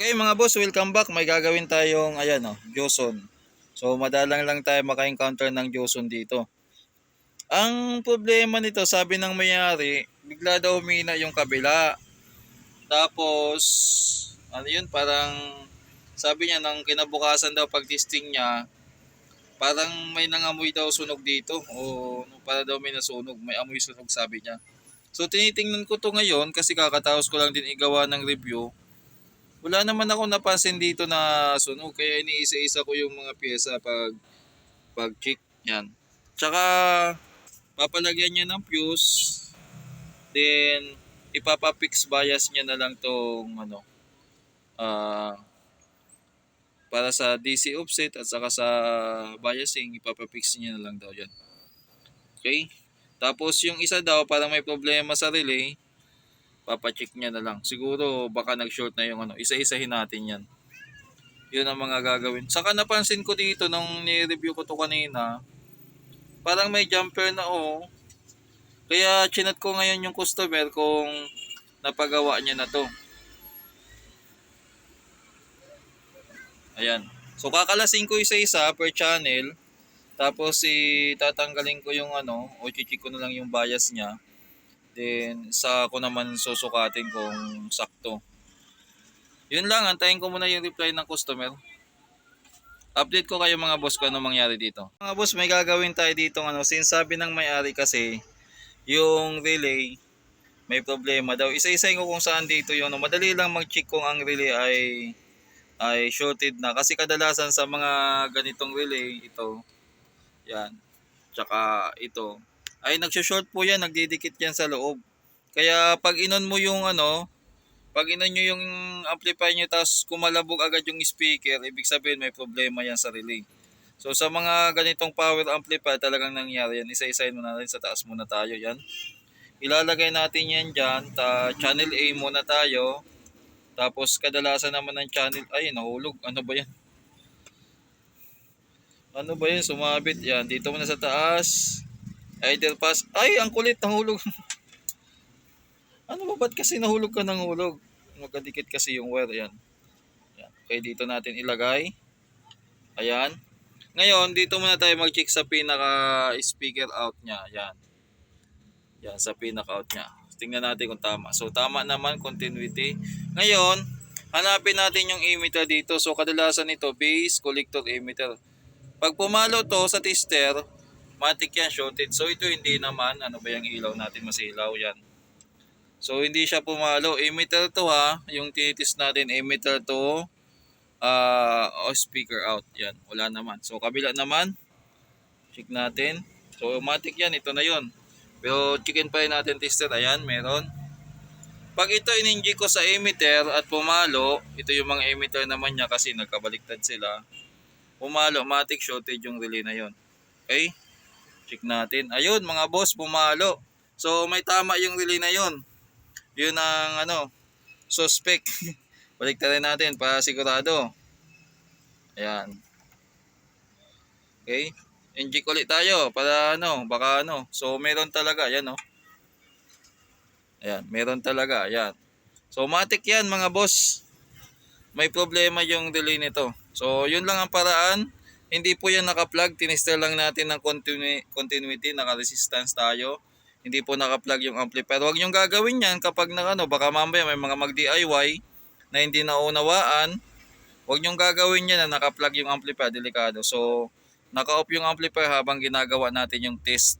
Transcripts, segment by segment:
Okay mga boss, welcome back. May gagawin tayong, ayan o, Joson. So madalang lang tayo maka-encounter ng Joson dito. Ang problema nito, sabi ng mayari, bigla daw humina yung kabila. Tapos, ano yun, parang, sabi niya, nang kinabukasan daw pag testing niya, parang may nangamoy daw sunog dito. O para daw may nasunog, may amoy sunog sabi niya. So tinitingnan ko to ngayon kasi kakataos ko lang din igawa ng review. Wala naman ako napansin dito na sunog kaya iniisa-isa ko yung mga pyesa pag pag check yan. Tsaka papalagyan niya ng fuse then ipapapix bias niya na lang tong ano ah para sa DC offset at saka sa biasing ipapapix niya na lang daw yan. Okay? Tapos yung isa daw parang may problema sa relay, papacheck niya na lang. Siguro baka nag-short na yung ano, isa-isahin natin yan. Yun ang mga gagawin. Saka napansin ko dito nung ni-review ko to kanina, parang may jumper na oh. Kaya chinat ko ngayon yung customer kung napagawa niya na to. Ayan. So kakalasin ko isa-isa per channel. Tapos itatanggalin ko yung ano, o chichik ko na lang yung bias niya. Then sa ko naman susukatin kung sakto. Yun lang, antayin ko muna yung reply ng customer. Update ko kayo mga boss kung ano mangyari dito. Mga boss, may gagawin tayo dito ano, since sabi ng may-ari kasi yung relay may problema daw. Isa-isahin ko kung saan dito ano. Madali lang mag-check kung ang relay ay ay shorted na kasi kadalasan sa mga ganitong relay ito yan tsaka ito ay nagsho-short po yan nagdidikit yan sa loob kaya pag inon mo yung ano pag inon nyo yung amplifier nyo tapos kumalabog agad yung speaker ibig sabihin may problema yan sa relay so sa mga ganitong power amplifier talagang nangyari yan isa-isahin muna natin sa taas muna tayo yan ilalagay natin yan dyan ta channel A muna tayo tapos kadalasan naman ng channel, ay nahulog. Ano ba yan? Ano ba yan? Sumabit yan. Dito muna sa taas. Either pass. Ay, ang kulit. Nahulog. ano ba? Ba't kasi nahulog ka ng hulog? Magkadikit kasi yung wire. Yan. yan. Okay, dito natin ilagay. Ayan. Ngayon, dito muna tayo mag-check sa pinaka speaker out niya. Yan. Yan, sa pinaka out niya. Tingnan natin kung tama. So tama naman continuity. Ngayon, hanapin natin yung emitter dito. So kadalasan ito base collector emitter. Pag pumalo to sa tester, matik yan shorted. So ito hindi naman ano ba yung ilaw natin masilaw yan. So hindi siya pumalo. Emitter to ha, yung tinitis natin emitter to uh, o speaker out. Yan, wala naman. So kabila naman, check natin. So matik yan, ito na yon. Pero chicken pie natin tester, ayan, meron. Pag ito ininji ko sa emitter at pumalo, ito yung mga emitter naman niya kasi nagkabaliktad sila. Pumalo, matic shortage yung relay na yon. Okay? Check natin. Ayun, mga boss, pumalo. So, may tama yung relay na yon. Yun ang ano, suspect. Baliktarin natin para sigurado. Ayan. Okay? Inject ulit tayo para ano, baka ano. So meron talaga, yan oh. Ayan, meron talaga, ayan. So matik yan mga boss. May problema yung delay nito. So yun lang ang paraan. Hindi po yan naka-plug, tinister lang natin ng continu- continuity, naka-resistance tayo. Hindi po naka-plug yung amplifier. Huwag niyong gagawin yan kapag na ano, baka mamaya may mga mag-DIY na hindi naunawaan. Huwag niyong gagawin yan na naka-plug yung amplifier, delikado. So, naka-off yung amplifier habang ginagawa natin yung test.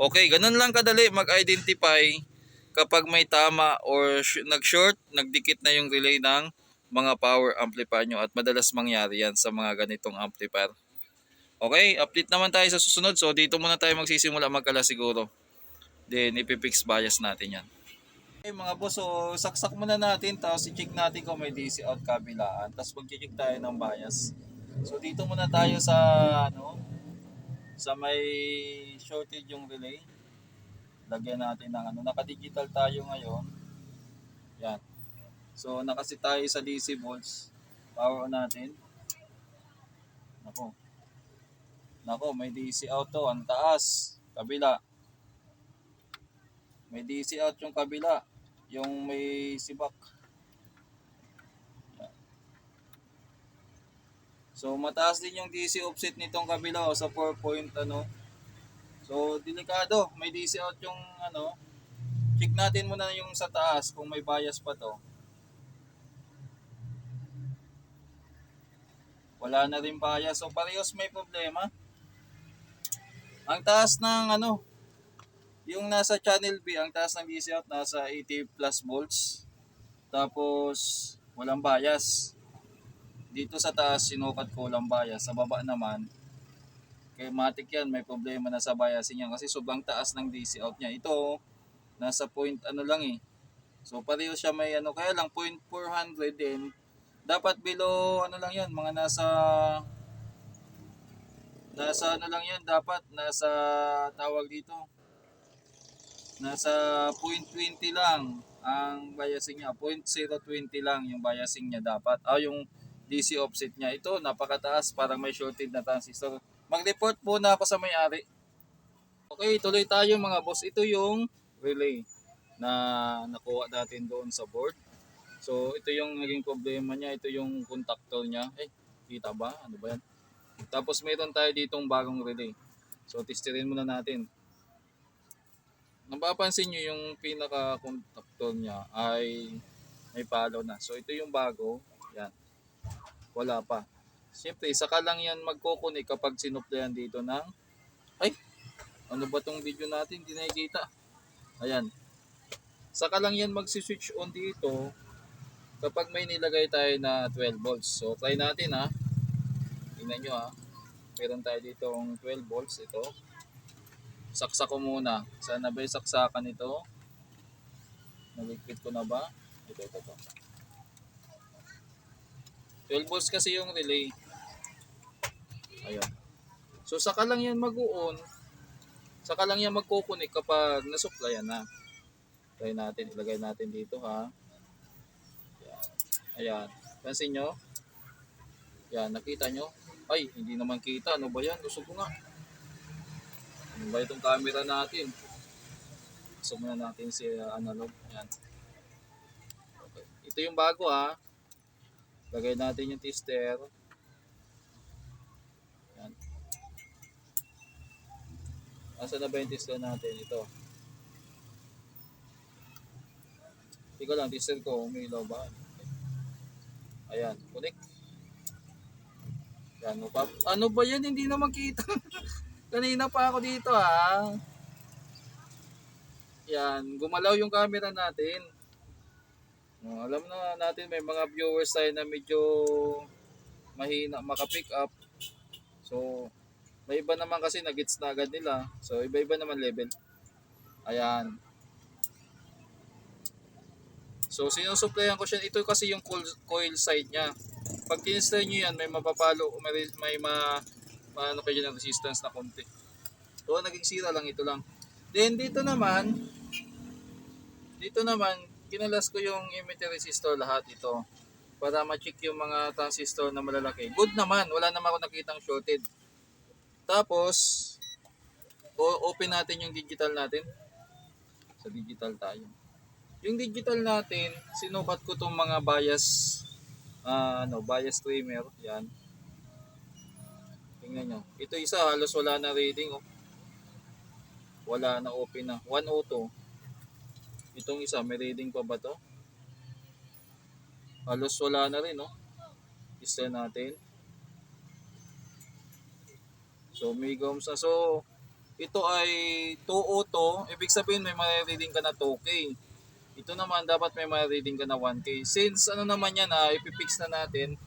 Okay, ganun lang kadali mag-identify kapag may tama or sh- nag-short, nagdikit na yung relay ng mga power amplifier nyo at madalas mangyari yan sa mga ganitong amplifier. Okay, update naman tayo sa susunod. So dito muna tayo magsisimula magkala siguro. Then ipipix bias natin yan. Okay mga boss, so saksak muna natin tapos i-check natin kung may DC out kabilaan. Tapos mag-check tayo ng bias. So dito muna tayo sa ano sa may shortage yung relay. Lagyan natin ng ano, naka-digital tayo ngayon. Yan. So nakasi tayo sa DC volts. Power on natin. Nako. Nako, may DC out to, ang taas, kabila. May DC out yung kabila, yung may sibak. So mataas din yung DC offset nitong kabila o sa 4 point ano. So delikado, may DC out yung ano. Check natin muna yung sa taas kung may bias pa to. Wala na rin bias. So parehas may problema. Ang taas ng ano, yung nasa channel B, ang taas ng DC out nasa 80 plus volts. Tapos walang bias. Dito sa taas sinukat ko walang bias. Sa baba naman, kay Matic yan, may problema na sa biasing yan kasi sobrang taas ng DC out niya. Ito, nasa point ano lang eh. So pareho siya may ano, kaya lang point 400 din. Dapat below ano lang yan, mga nasa nasa ano lang yan, dapat nasa tawag dito. Nasa point 20 lang ang biasing niya. Point 020 lang yung biasing niya dapat. Ah, yung DC offset niya. Ito, napakataas. Parang may shorted na transistor. Mag-report muna ako sa may-ari. Okay, tuloy tayo mga boss. Ito yung relay na nakuha natin doon sa board. So, ito yung naging problema niya. Ito yung contactor niya. Eh, kita ba? Ano ba yan? Tapos meron tayo ditong bagong relay. So, testirin muna natin. Napapansin nyo yung pinaka-contactor niya ay may palo na. So, ito yung bago. Yan. Wala pa. Siyempre, saka lang yan magkukunik kapag sinuplayan dito ng ay, ano ba tong video natin? Hindi nakikita. Ayan. Saka lang yan magsi-switch on dito kapag may nilagay tayo na 12 volts. So, try natin ha. Tingnan nyo ha. Meron tayo dito 12 volts. Ito. Saksak ko muna. Sana ba yung saksakan ito? Naligpit ko na ba? Ito, ito, ito. 12 volts kasi yung relay. Ayan. So saka lang yan mag-on. Saka lang yan magkukunik kapag nasuplayan na. Try natin, ilagay natin dito ha. Ayan. Ayan. Pansin nyo? Ayan, nakita nyo? Ay, hindi naman kita. Ano ba yan? Lusog ko nga. Ano ba itong camera natin? Gusto muna natin si uh, analog. Ayan. Okay. Ito yung bago ha. Lagay natin yung tester. Yan. Asa na ba yung tester natin? Ito. Hindi ko lang, tester ko, umilaw ba? Ayan, kunik. Yan, pa. Ano ba yan? Hindi na makita. Kanina pa ako dito ha. Yan, gumalaw yung camera natin. No, alam na natin may mga viewers tayo na medyo mahina maka-pick up. So, may iba naman kasi nagits na agad nila. So, iba-iba naman level. Ayan. So, sinusuplayan ko siya. Ito kasi yung coil, coil side niya. Pag tinestay nyo yan, may mapapalo, may, may ma, maano kayo ng resistance na konti. So, naging sira lang ito lang. Then, dito naman, dito naman, kinalas ko yung emitter resistor lahat ito para ma-check yung mga transistor na malalaki. Good naman, wala naman ako nakitang shorted. Tapos, open natin yung digital natin. Sa digital tayo. Yung digital natin, sinukat ko tong mga bias ah, ano, bias trimmer, yan. Tingnan nyo. Ito isa, halos wala na reading, oh. Wala na open na. 102. Itong isa, may reading pa ba to? Halos wala na rin, no? Isa natin. So, may gums na. So, ito ay 202. Ibig sabihin, may ma-reading ka na 2K. Ito naman, dapat may ma-reading ka na 1K. Since, ano naman yan, ah, ipipix na natin,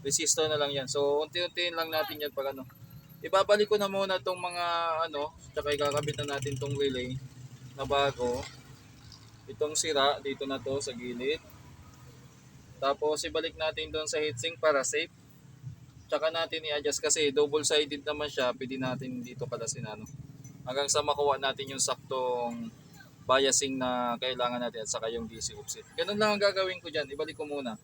resistor na lang yan. So, unti-untiin lang natin yan pag ano. Ibabalik ko na muna tong mga, ano, tsaka ikakabit na natin tong relay na bago itong sira dito na to sa gilid. Tapos ibalik natin doon sa heatsink para safe. Tsaka natin i-adjust kasi double-sided naman siya. Pwede natin dito kalasin ano. Hanggang sa makuha natin yung saktong biasing na kailangan natin at saka yung DC offset. Ganun lang ang gagawin ko dyan. Ibalik ko muna.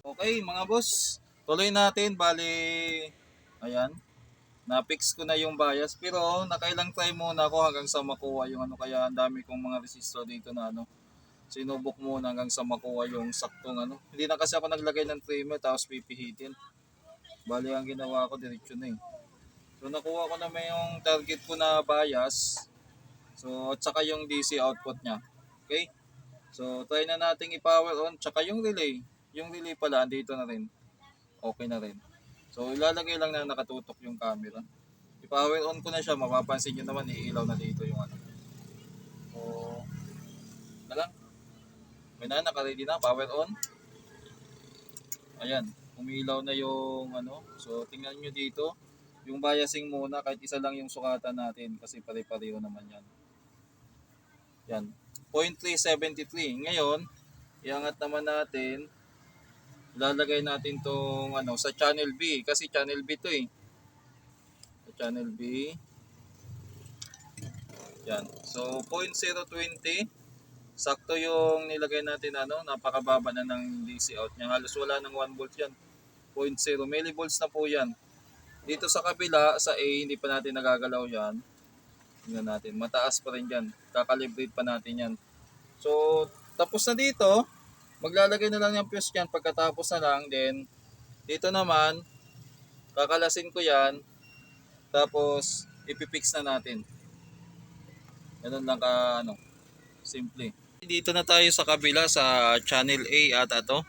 Okay mga boss. Tuloy natin. Bali, ayan. Na-fix ko na yung bias. Pero nakailang try muna ako hanggang sa makuha yung ano. Kaya ang dami kong mga resistor dito na ano sinubok muna hanggang sa makuha yung saktong ano. Hindi na kasi ako naglagay ng trimmer tapos pipihitin. Bali, ang ginawa ko, diretso na eh. So, nakuha ko naman yung target ko na bias. So, at saka yung DC output niya. Okay? So, try na nating i-power on. Tsaka yung relay. Yung relay pala, andito na rin. Okay na rin. So, ilalagay lang na nakatutok yung camera. I-power on ko na siya. Mapapansin nyo naman, iilaw na dito yung ano. So, na lang. May na, naka-ready na. Power on. Ayan. Umilaw na yung ano. So, tingnan nyo dito. Yung biasing muna, kahit isa lang yung sukatan natin. Kasi pare-pareho naman yan. Yan. 0.373. Ngayon, iangat naman natin. Lalagay natin tong ano sa channel B kasi channel B to eh. Sa channel B. Yan. So 0.020 sakto yung nilagay natin ano, napakababa na ng DC out niya. Halos wala ng 1 volt yan. 0.0 millivolts na po yan. Dito sa kabila, sa A, hindi pa natin nagagalaw yan. Tingnan natin. Mataas pa rin yan. Kakalibrate pa natin yan. So, tapos na dito. Maglalagay na lang yung fuse yan. Pagkatapos na lang, then, dito naman, kakalasin ko yan. Tapos, ipipix na natin. Ganun lang ka, ano, simple. Dito na tayo sa kabila sa channel A at ato.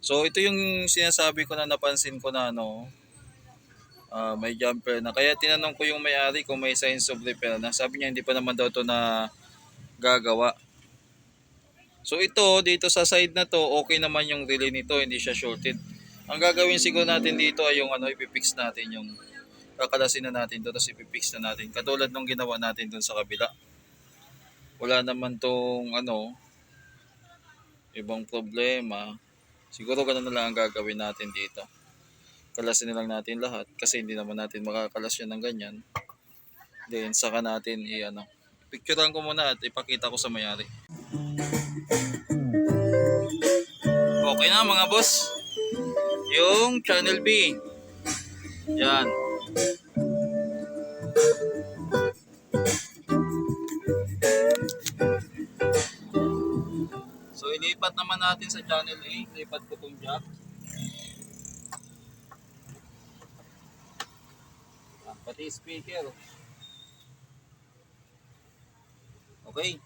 So, ito yung sinasabi ko na napansin ko na, ano, ah, may jumper na. Kaya tinanong ko yung may-ari kung may signs of repair na. Sabi niya hindi pa naman daw to na gagawa. So ito, dito sa side na to, okay naman yung relay nito, hindi siya shorted. Ang gagawin siguro natin dito ay yung ano, ipipix natin yung kakalasin na natin doon, tapos ipipix na natin. Katulad nung ginawa natin doon sa kabila. Wala naman tong ano, ibang problema. Siguro ganun na lang ang gagawin natin dito kalasin na natin lahat kasi hindi naman natin makakalas yan ng ganyan. Then saka natin i ano, picturean ko muna at ipakita ko sa mayari. Okay na mga boss. Yung channel B. Yan. So ilipat naman natin sa channel A. Ilipat ko tong jack. Pati speaker. Okay.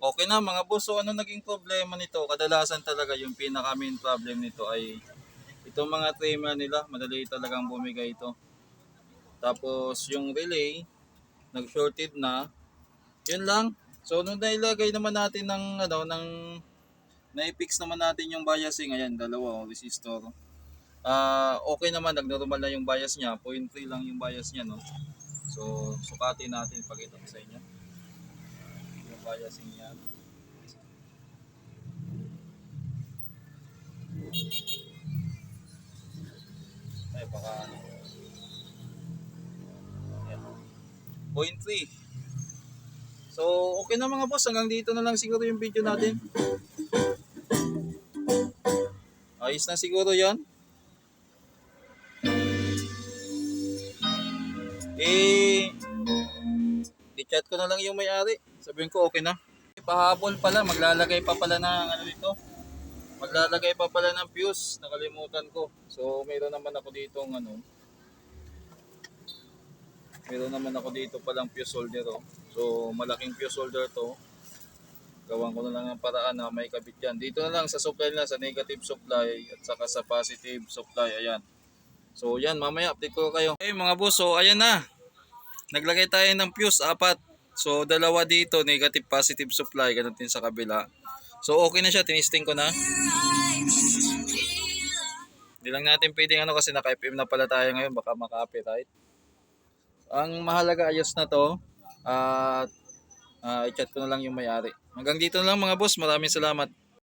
Okay na mga boss, so ano naging problema nito? Kadalasan talaga yung pinaka main problem nito ay itong mga trimmer nila, madali talagang bumigay ito. Tapos yung relay, nag-shorted na. Yun lang. So nung nailagay naman natin ng ano ng na-fix naman natin yung biasing ayan dalawa oh, resistor. Ah, okay naman nagnormal na yung bias niya, 0.3 lang yung bias niya no. So sukatin natin pakita ko sa inyo. Yung biasing niya. Ay baka ano. Ayan. 0.3. So, okay na mga boss. Hanggang dito na lang siguro yung video natin. Ayos na siguro yan. Eh, i-chat ko na lang yung may-ari. Sabihin ko okay na. Pahabol pala, maglalagay pa pala ng ano dito. Maglalagay pa pala ng fuse. Nakalimutan ko. So, mayroon naman ako dito ng ano. Mayroon naman ako dito palang fuse holder oh. So, malaking fuse holder to. Gawan ko na lang ang paraan na may kabit yan. Dito na lang sa supply na, sa negative supply at saka sa positive supply. Ayan. So, yan. Mamaya, update ko kayo. Okay mga boss, so ayan na. Naglagay tayo ng fuse, apat. So, dalawa dito, negative, positive supply. Ganun din sa kabila. So, okay na siya. Tinisting ko na. Hindi lang natin pwedeng ano kasi naka-FM na pala tayo ngayon. Baka maka-copyright. Ang mahalaga ayos na to. At ah, i-chat ko na lang yung may-ari. Hanggang dito na lang mga boss. Maraming salamat.